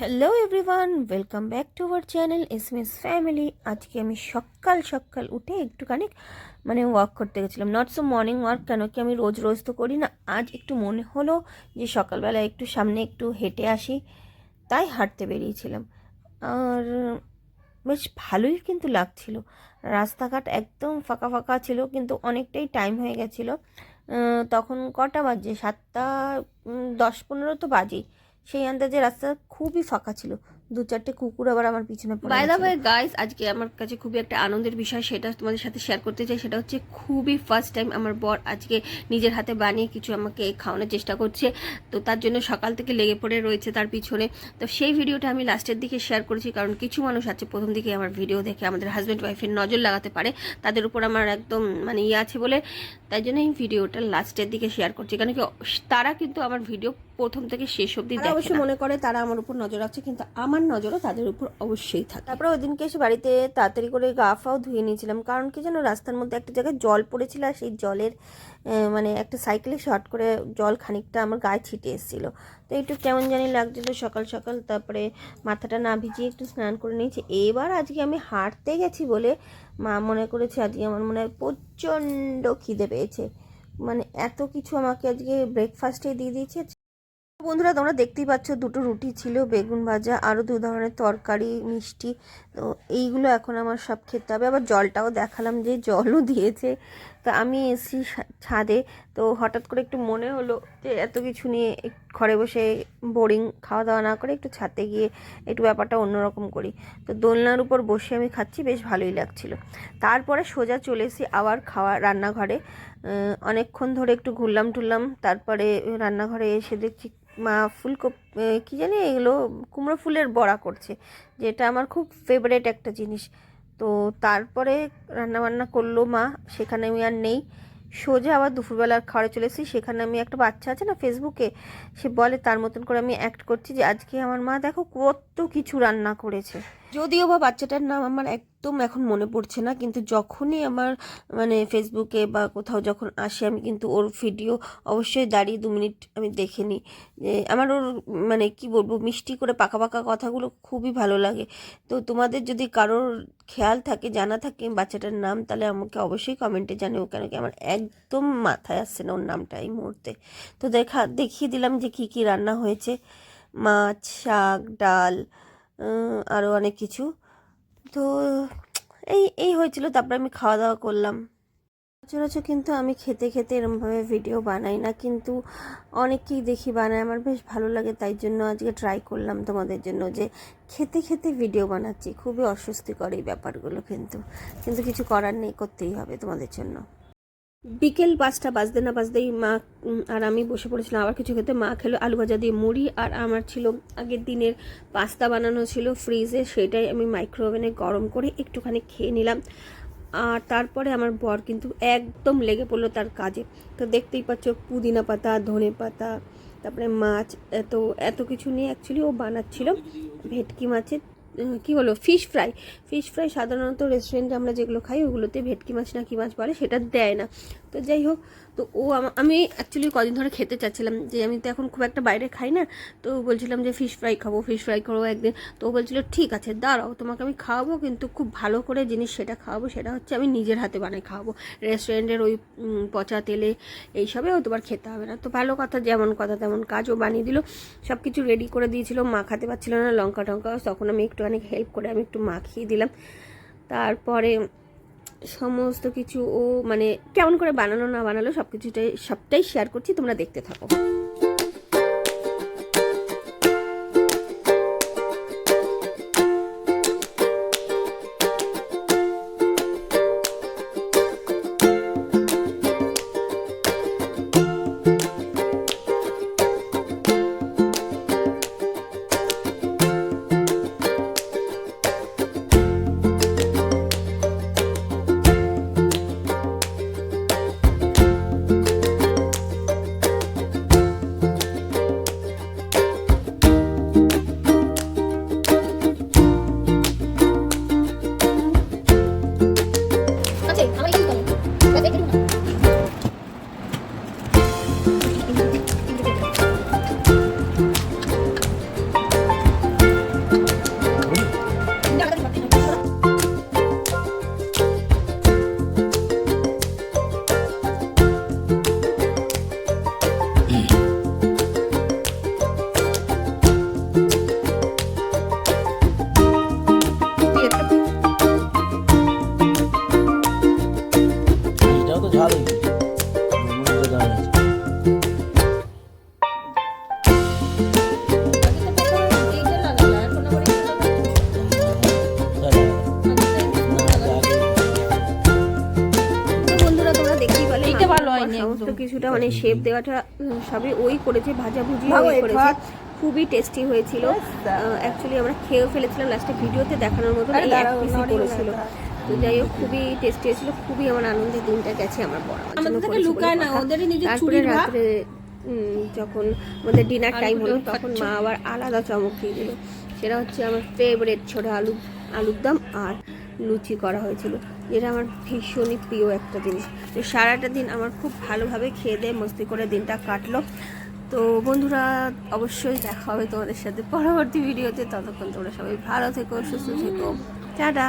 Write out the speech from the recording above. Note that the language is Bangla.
Hello everyone welcome back to our channel S M S family আজকে আমি সকাল সকাল উঠে একটুখানি মানে ওয়াক করতে গেছিলাম। নট সো মর্নিং ওয়াক কেন কি আমি রোজ রোজ তো করি না। আজ একটু মনে হলো যে সকালবেলা একটু সামনে একটু হেঁটে আসি, তাই হাঁটতে বেরিয়েছিলাম। আর বেশ ভালোই কিন্তু লাগছিল। রাস্তাঘাট একদম ফাঁকা ফাঁকা ছিল, কিন্তু অনেকটাই টাইম হয়ে গেছিল। তখন কটা বাজে? সাতটা দশ পনেরো তো বাজেই। সেই আন্দাজে রাস্তা খুবই ফাঁকা ছিল। দু চারটে কুকুর আবার আমার পিছনে বাই গেছিল। ওয়ে গাইস আজকে আমার কাছে খুবই একটা আনন্দের বিষয় সেটা তোমাদের সাথে শেয়ার করতে চাই সেটা হচ্ছে খুবই ফার্স্ট টাইম আমার বর আজকে নিজের হাতে বানিয়ে কিছু আমাকে খাওয়ানোর চেষ্টা করছে তো তার জন্য সকাল থেকে লেগে পড়ে রয়েছে তার পিছনে তো সেই ভিডিওটা আমি লাস্টের দিকে শেয়ার করেছি কারণ কিছু মানুষ আছে প্রথম দিকে আমার ভিডিও দেখে আমাদের হাজব্যান্ড ওয়াইফের নজর লাগাতে পারে তাদের উপর আমার একদম মানে ইয়ে আছে বলে তাই জন্য এই ভিডিওটা লাস্টের দিকে শেয়ার করছি কারণ কি তারা কিন্তু আমার ভিডিও প্রথম থেকে শেষ অবধি দেখে অবশ্য না। মনে করে তারা আমার উপর নজর রাখছে কিন্তু আমার নজরও তাদের উপর অবশ্যই থাকে। তারপরে ওই দিনকে এসে বাড়িতে তাড়াতাড়ি করে গা ফাও ধুয়ে নিয়েছিলাম। কারণ কি যেন রাস্তার মধ্যে একটা জায়গায় জল পড়েছিল আর সেই জলের মানে একটা সাইকেলে শর্ট করে জল খানিকটা আমার গায়ে ছিটে এসেছিল। তো একটু কেমন জানি লাগছিল সকাল সকাল। তারপরে মাথাটা না ভিজিয়ে একটু স্নান করে নিয়েছি। এবার আজকে আমি হাঁটতে গেছি বলে মা মনে করেছে, আজকে আমার মনে হয় প্রচণ্ড খিদে পেয়েছে। মানে এত কিছু আমাকে আজকে ব্রেকফাস্টে দিয়ে দিয়েছে। বন্ধুরা, তোমরা দেখতেই পাচ্ছ দুটো রুটি ছিল, বেগুন ভাজা, আরও দু ধরনের তরকারি, মিষ্টি। তো এইগুলো এখন আমার সব খেতে হবে। আবার জলটাও দেখালাম যে জলও দিয়েছে। তা আমি এসি ছাদে, তো হঠাৎ করে একটু মনে হলো যে এত কিছু নিয়ে ঘরে বসে বোরিং খাওয়া দাওয়া না করে একটু ছাদে গিয়ে একটু ব্যাপারটা অন্যরকম করি। তো দোলনার উপর বসে আমি খাচ্ছি, বেশ ভালোই লাগছিল। তারপরে সোজা চলে এসি আবার খাওয়া, রান্নাঘরে। অনেকক্ষণ ধরে একটু ঘুরলাম টুরলাম, তারপরে রান্নাঘরে এসে দেখছি মা ফুলকপি কী জানি এগুলো কুমড়ো ফুলের বড়া করছে, যেটা আমার খুব ফেভারেট একটা জিনিস। তো তারপরে রান্নাবান্না করল মা, সেখানে আমি আর নেই। সোজা আবার দুপুরবেলার খাওয়ারে চলে এসেছি, সেখানে আমি একটা বাচ্চা আছে না ফেসবুকে সে বলে তার মতন করে আমি অ্যাক্ট করছি যে আজকে আমার মা দেখো কত কিছু রান্না করেছে। যদিও বা বাচ্চাটার নাম আমার একদম এখন মনে পড়ছে না, কিন্তু যখনই আমার মানে ফেসবুকে বা কোথাও যখন আসে, আমি কিন্তু ওর ভিডিও অবশ্যই দাঁড়িয়ে দু মিনিট আমি দেখে নিই। যে আমার ওর মানে কি বলব, মিষ্টি করে পাকা পাকা কথাগুলো খুবই ভালো লাগে। তো তোমাদের যদি কারোর খেয়াল থাকে, জানা থাকে বাচ্চাটার নাম, তাহলে আমাকে অবশ্যই কমেন্টে জানিও, কেন কি আমার একদম মাথায় আসছে না ওর নামটা এই মুহূর্তে। তো দেখা, দেখিয়ে দিলাম যে কি কি রান্না হয়েছে। মাছ, শাক, ডাল আরও অনেক কিছু। তো এই এই হয়েছিল, তারপরে আমি খাওয়া দাওয়া করলাম। সচরাচর কিন্তু আমি খেতে খেতে এরমভাবে ভিডিও বানাই না, কিন্তু অনেককেই দেখি বানায়। আমার বেশ ভালো লাগে, তাই জন্য আজকে ট্রাই করলাম তোমাদের জন্য যে খেতে খেতে ভিডিও বানাচ্ছি। খুবই অস্বস্তিকর এই ব্যাপারগুলো কিন্তু। কিন্তু কিছু করার নেই, করতেই হবে তোমাদের জন্য। বিকেল পাঁচটা বাজতে না বাজতেই মা আর আমি বসে পড়েছিলাম আবার কিছু খেতে। মা খেলো আলু ভাজা দিয়ে মুড়ি আর আমার ছিল আগের দিনের পাস্তা বানানো ছিল ফ্রিজে। সেটাই আমি মাইক্রোওভেনে গরম করে একটুখানি খেয়ে নিলাম। আর তারপরে আমার বর কিন্তু একদম লেগে পড়ল তার কাজে। তো দেখতেই পাচ্ছ পুদিনা পাতা, ধনে পাতা, তারপরে মাছ, এত এত কিছু নিয়ে অ্যাকচুয়ালি ও বানাচ্ছিল। ভেটকি মাছের কি বলো ফিশ ফ্রাই ফিশ ফ্রাই সাধারণত রেস্টুরেন্টে আমরা যেগুলো খাই, ওগুলোতে ভেটকি মাছ না কি মাছ বলে, সেটা দেয় না। তো যাই হোক, তো ও আমা- অ্যাকচুয়ালি কদিন ধরে খেতে চাচ্ছিলাম যে আমি তো এখন খুব একটা বাইরে খাই না, তো বলছিলাম যে ফিশ ফ্রাই খাব ফিশ ফ্রাই করব একদিন। তো ও বলছিল, ঠিক আছে, দাঁড়াও, তোমাকে আমি খাওয়াবো, কিন্তু খুব ভালো করে জিনিস সেটা খাওয়াবো, সেটা হচ্ছে আমি নিজের হাতে বানাই খাওয়াবো। রেস্টুরেন্টের ওই পচা তেলে এইসবেও তোমার খেতে হবে না। তো ভালো কথা, যেমন কথা তেমন কাজও বানিয়ে দিল। সব কিছু রেডি করে দিয়েছিল মাখাতে পারছিল না লঙ্কা টঙ্কা তখন আমি একটুখানি হেল্প করে আমি একটু মাখিয়ে দিলাম। তারপরে সমস্ত কিছু ও মানে কেমন করে বানানো না বানালো সব কিছুটাই সবটাই শেয়ার করছি, তোমরা দেখতে থাকো। মানে শেপ দেওয়াটা সবই ওই করেছে ভাজাভুজি ওই করেছে। খুবই টেস্টি হয়েছিল। অ্যাকচুয়ালি আমরা খেয়েও ফেলেছিলাম লাস্টে ভিডিওতে দেখানোর মতো এই এক পিসই করেছিল। তো যাই হোক খুবই টেস্টি হয়েছিল খুবই আমার আনন্দের দিনটা গেছে আমার বড়। আমাদের থেকে লুকায় না, কথা। নিজের তারপরে রাত্রে যখন আমাদের ডিনার টাইম হলো তখন মা আবার আলাদা চমক দিয়ে দিল। সেটা হচ্ছে আমার ফেভারেট ছোট আলু আলুর দম আর লুচি করা হয়েছিল। যেটা আমার ভীষণই প্রিয় একটা জিনিস। তো সারাটা দিন আমার খুব ভালোভাবে খেয়ে দিয়ে মস্তি করে দিনটা কাটলো। তো বন্ধুরা, অবশ্যই দেখা হবে তোমাদের সাথে পরবর্তী ভিডিওতে। ততক্ষণ তোমরা সবাই ভালো থেকো, সুস্থ থেকো। টাটা!